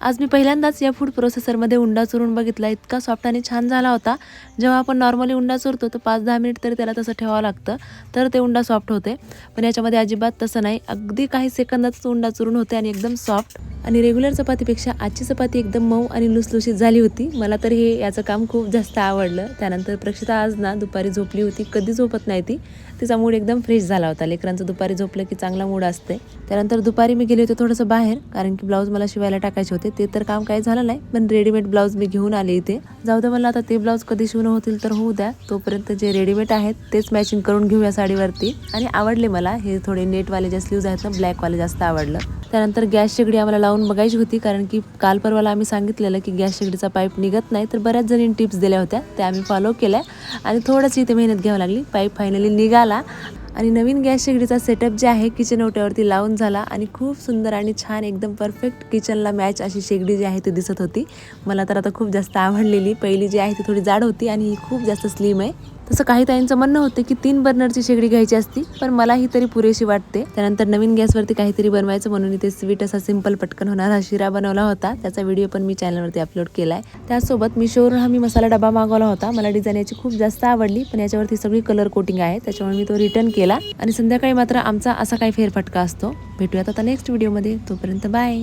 आज मी पहिल्यांदाच या फूड प्रोसेसरमध्ये उंडा चुरून बघितला. इतका सॉफ्ट आणि छान झाला होता. जेव्हा आपण नॉर्मली उंडा चुरतो तर पाच दहा मिनिट तरी त्याला तसं ठेवावं लागतं. तर ते उंडा सॉफ्ट होते. पण याच्यामध्ये अजिबात तसं नाही. अगदी काही सेकंदातच उंडा चुरून होते आणि एकदम सॉफ्ट आणि रेग्युलर चपातीपेक्षा आजची चपाती एकदम मऊ आणि लुसलुशीत झाली होती. मला तर हे याचं काम खूप जास्त आवडलं. त्यानंतर प्रक्षिता आज ना दुपारी झोपली होती. कधी झोपत नाही ती. तिचा मूड एकदम फ्रेश झाला होता. लेकरांचं दुपारी झोपलं की चांगला मूड असते त्यानंतर दुपारी मी गेले होते थोडंसं बाहेर कारण की ब्लाऊज मला शिवायला टाकायचे होते. ते तर काम काही झालं नाही पण रेडीमेड ब्लाऊज मी घेऊन आले इथे. जाऊ दे मला आता ते ब्लाऊज कधी शिवणं होतील तर होऊ द्या. तोपर्यंत जे रेडीमेड आहेत तेच मॅचिंग करून घेऊया साडीवरती. आणि आवडले मला. हे थोडे नेटवाले जे स्लीव्ज आहेत ना ब्लॅकवाले जास्त आवडलं. त्यानंतर गॅस शेगडी आम्हाला लावून बघायची होती कारण की काल परवाला आम्ही सांगितलेलं की गॅस शेगडीचा पाईप निघत नाही तर बऱ्याच जणींनी टिप्स दिल्या होत्या त्या आम्ही फॉलो केल्या. आणि थोडंच इथे मेहनत घ्यावी लागली पाईप फायनली निघाला. आणि नवीन गॅस शेगडीचा सेटअप जे आहे किचन ओट्यावरती लावून झाला. आणि खूप सुंदर आणि छान एकदम परफेक्ट किचनला मॅच अशी शेगडी जी आहे ती दिसत होती. मला तर आता खूप जास्त आवडलेली. पहिली जी आहे ती थोडी जाड होती आणि ही खूप जास्त स्लिम आहे. तसं काही ताईंचं म्हणणं होतं की तीन बर्नरची शेगडी घ्यायची असती पण मला ही तरी पुरेशी वाटते. त्यानंतर नवीन गॅसवरती काहीतरी बनवायचं म्हणून इथे स्वीट असा सिंपल पटकन होणारा शिरा बनवला होता. त्याचा व्हिडिओ पण मी चॅनलवरती अपलोड केलाय. त्यासोबत मी शोर हा मी मसाला डबा मागवला होता. मला डिझाईन याची खूप जास्त आवडली पण याच्यावरती सगळी कलर कोटिंग आहे त्याच्यामुळे मी तो रिटर्न केला. आणि संध्याकाळी मात्र आमचा असा काही फेरफटका असतो. भेटूयात आता नेक्स्ट व्हिडिओमध्ये. तोपर्यंत बाय.